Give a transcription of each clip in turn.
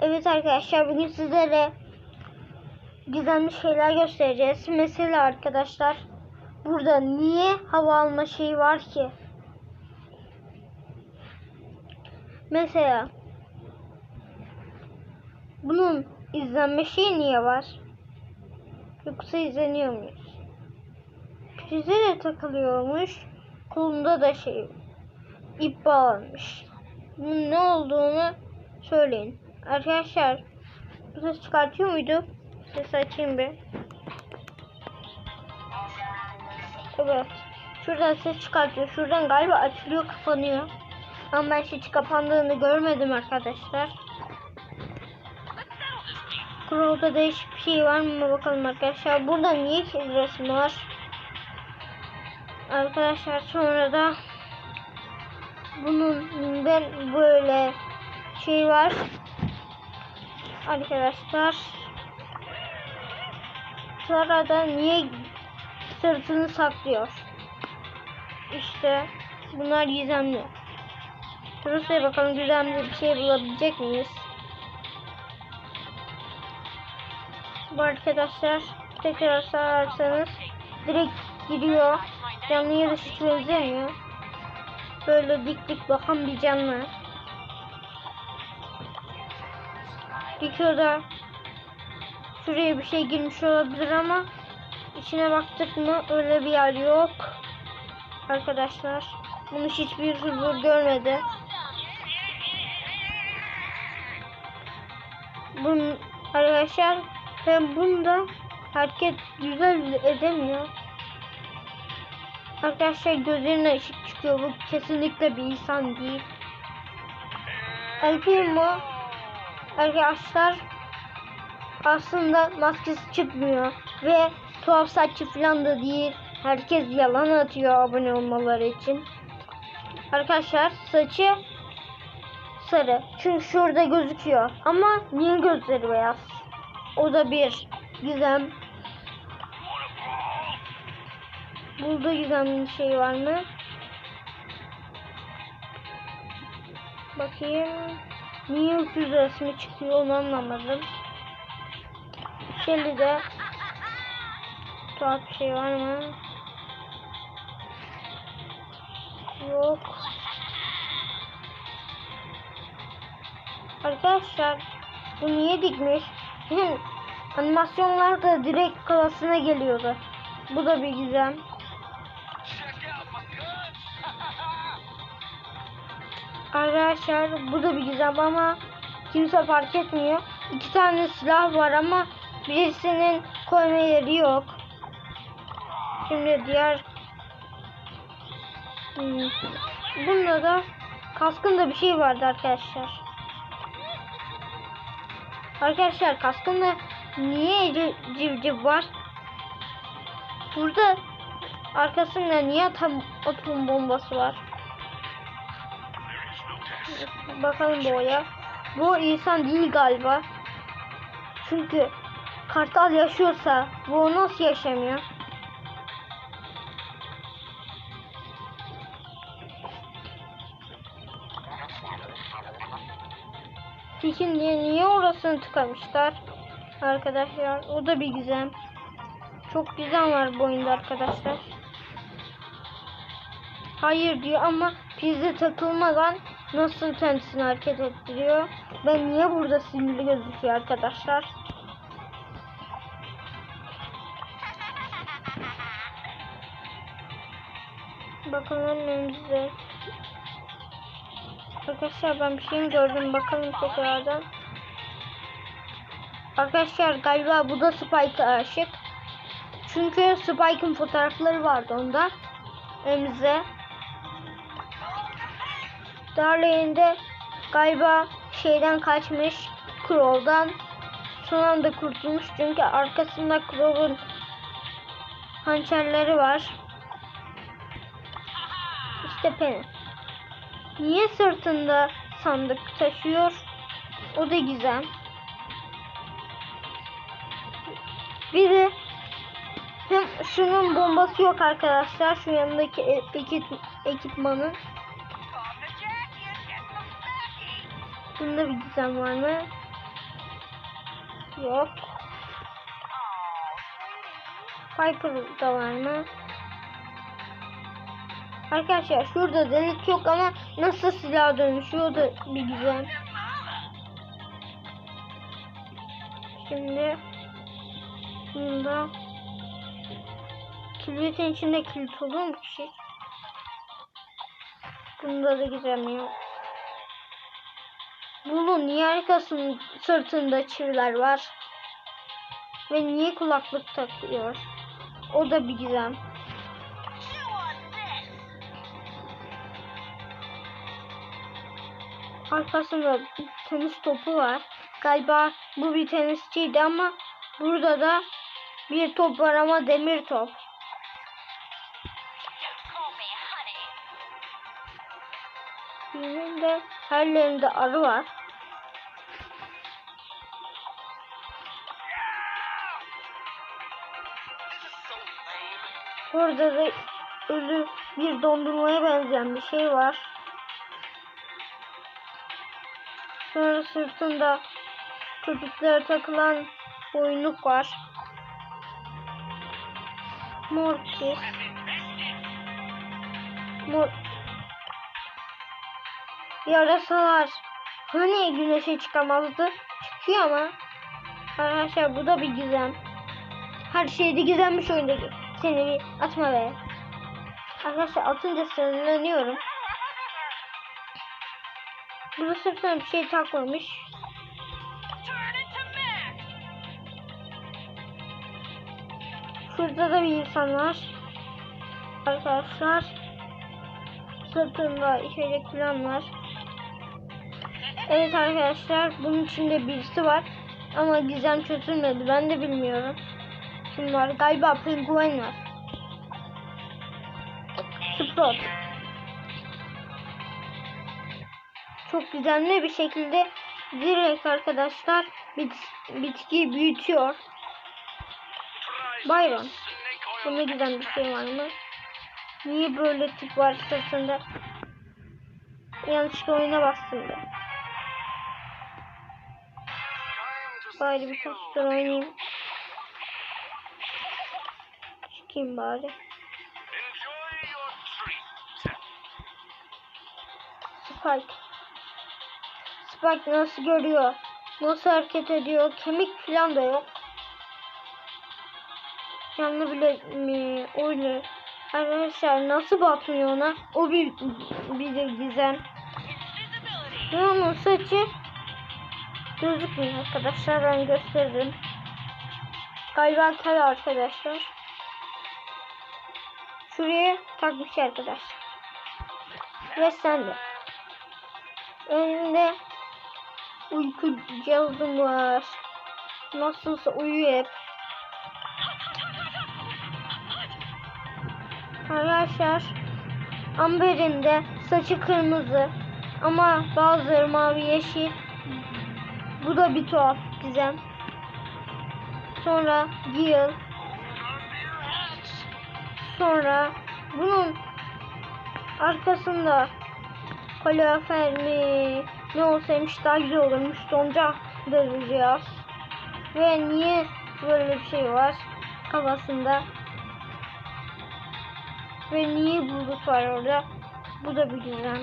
Evet arkadaşlar bugün sizlere gizemli şeyler göstereceğiz. Mesela arkadaşlar burada niye hava alma şeyi var ki? Mesela bunun izlenme şeyi niye var? Yoksa izleniyor muyuz? Prize de takılıyormuş. Kolunda da şey ip bağlanmış. Bunun ne olduğunu söyleyin. Arkadaşlar ses çıkartıyor muydu? Ses açayım bir. Evet. Şuradan ses çıkartıyor. Şuradan galiba açılıyor kapanıyor. Ama ben hiç kapandığını görmedim arkadaşlar. Crow'da değişik bir şey var mı bakalım arkadaşlar. Burada niye ki resim var? Arkadaşlar sonra da bunun ben böyle şey var. Arkadaşlar sonra da niye sırtını saklıyor? İşte bunlar gizemli. Rusya'ya bakalım gizemli bir şey bulabilecek miyiz? Bu arkadaşlar tekrar sararsanız direkt giriyor. Canlı yarış hiç benzemiyor. Böyle dik dik bakan bir canlı. Dikiyorda şuraya bir şey girmiş olabilir ama içine baktık mı öyle bir yer yok. Arkadaşlar bunu hiçbir huzur görmedi. Bunun arkadaşlar ben bunda hareket güzel edemiyor. Arkadaşlar gözlerine ışık çıkıyor. Bu kesinlikle bir insan değil. El Primo arkadaşlar aslında maskesi çıkmıyor ve tuhaf saçı falan da değil. Herkes yalan atıyor abone olmaları için. Arkadaşlar saçı sarı. Çünkü şurada gözüküyor. Ama niye gözleri beyaz? O da bir gizem. Burada gizemli bir şey var mı? Bakayım. Niye öküz resmi çıkıyor onu anlamadım. Şimdi de tuhaf bir şey var mı? Yok. Arkadaşlar bu niye dikmiş? Animasyonlarda direkt klasına geliyordu. Bu da bir gizem. Arkadaşlar bu da bir gizem ama kimse fark etmiyor. İki tane silah var ama birisinin koyma yeri yok. Şimdi diğer hmm. bunda da kaskında bir şey vardı arkadaşlar. Arkadaşlar kaskında niye civciv var? Burada arkasında niye atom, atom bombası var? Bakalım boya. Bu insan değil galiba. Çünkü kartal yaşıyorsa bu nasıl yaşamıyor? Tekin diye niye orasını tıkamışlar? Arkadaşlar o da bir gizem. Çok gizem var bu oyunda arkadaşlar. Hayır diyor ama prizde takılmadan nasıl kendisini hareket ettiriyor? Ben niye burada sinirli gözüküyor arkadaşlar? Bakalım önümüzde. Arkadaşlar ben bir şey gördüm. Bakalım tekrardan. Arkadaşlar galiba bu da Spike'a aşık. Çünkü Spike'ın fotoğrafları vardı onda. Önümüzde. Darlene de galiba şeyden kaçmış. Crow'dan. Son anda kurtulmuş. Çünkü arkasında Crow'un hançerleri var. İşte Penny. Niye sırtında sandık taşıyor? O da güzel. Bir de şunun bombası yok arkadaşlar. Şu yanındaki ekip, ekipmanın. Bunda bir gizem var mı? Yok. Piper da var mı? Arkadaşlar şurada delik yok ama nasıl silah dönüşüyor da bir güzel. Şimdi bunda kilitin içinde kilit olur mu ki şey? Bunda da gizem yok. Bunun niye arkasının sırtında çiviler var? Ve niye kulaklık takıyor? O da bir gizem. Arkasında tenis topu var. Galiba bu bir tenisçiydi ama burada da bir top var ama demir top. Birinde her yerinde arı var. Burada da ölü bir dondurmaya benzeyen bir şey var. Sonra sırtında köpüklere takılan boynluk var. Mortis. Mor Yarasalar. Hani güneşe çıkamazdı? Çıkıyor ama. Arkadaşlar bu da bir gizem. Her şeyde gizemmiş oyundaki. Seni bir atma be. Arkadaşlar atınca sinirleniyorum. Burada sırtına bir şey takmamış. Şurada da bir insan var. Arkadaşlar. Sırtında içecek falan var. Evet arkadaşlar bunun içinde birisi var. Ama gizem çözülmedi. Ben de bilmiyorum. Var? Galiba penguen var. Sprout. Çok gizemli bir şekilde direkt arkadaşlar bit bitkiyi büyütüyor. Byron. Bunda gizem bir şey var mı? Niye böyle tip var sırtında? Yanlışlıkla oyuna bastım da. Bari bir tur oynayayım. Çıkayım bari. Spike. Spike nasıl görüyor? Nasıl hareket ediyor? Kemik falan da yok. Canlı bile mi? Öyle. Arkadaşlar nasıl batmıyor ona? O bir, bir de gizem. Ve onun saçı gözükmüyor arkadaşlar. Ben gösteririm. Galiba kel arkadaşlar. Şuraya takmış arkadaşlar. Ve sen de. Önünde uyku cihazım var. Nasılsa uyuyor hep. Arkadaşlar Amber'in de saçı kırmızı ama bazıları mavi yeşil. Bu da bir tuhaf gizem. Sonra Gil. Sonra bunun arkasında kalorifer mi ne olsaymış daha güzel olurmuş. Donca vereceğiz. Ve niye böyle bir şey var kafasında? Ve niye bulut var orada? Bu da bir gizem.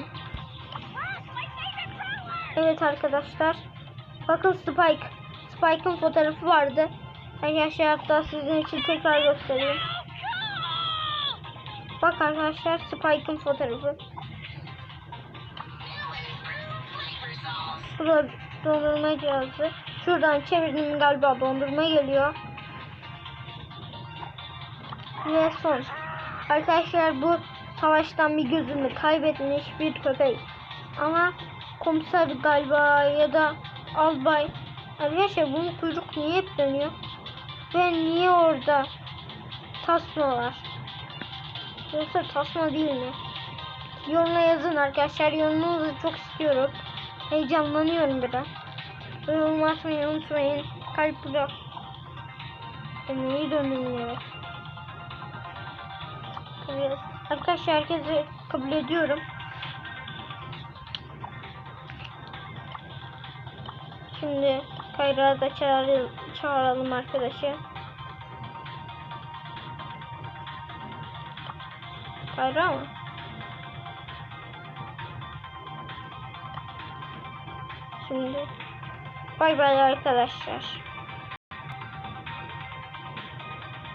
Evet arkadaşlar. Bakın Spike. Spike'ın fotoğrafı vardı. Arkadaşlar hatta sizin için tekrar göstereyim. Bak arkadaşlar Spike'ın fotoğrafı. Şurada dondurma cihazı. Şuradan çevirdim galiba dondurma geliyor. Ve son. Arkadaşlar bu savaştan bir gözünü kaybetmiş bir köpek. Ama komiser galiba ya da albay. Arkadaşlar bunun kuyruk niye hep dönüyor? Ve niye orada tasma var? Yoksa tasma değil mi? Yoruma yazın arkadaşlar. Yorumunuzu çok istiyorum. Heyecanlanıyorum biraz. Yorum atmayı unutmayın. Kalp bırak. Döndürmüyor? Evet. Arkadaşlar herkese kabul ediyorum. Şimdi Kayra da çağır, çağıralım arkadaşı. Kayra? Şimdi bay bay arkadaşlar.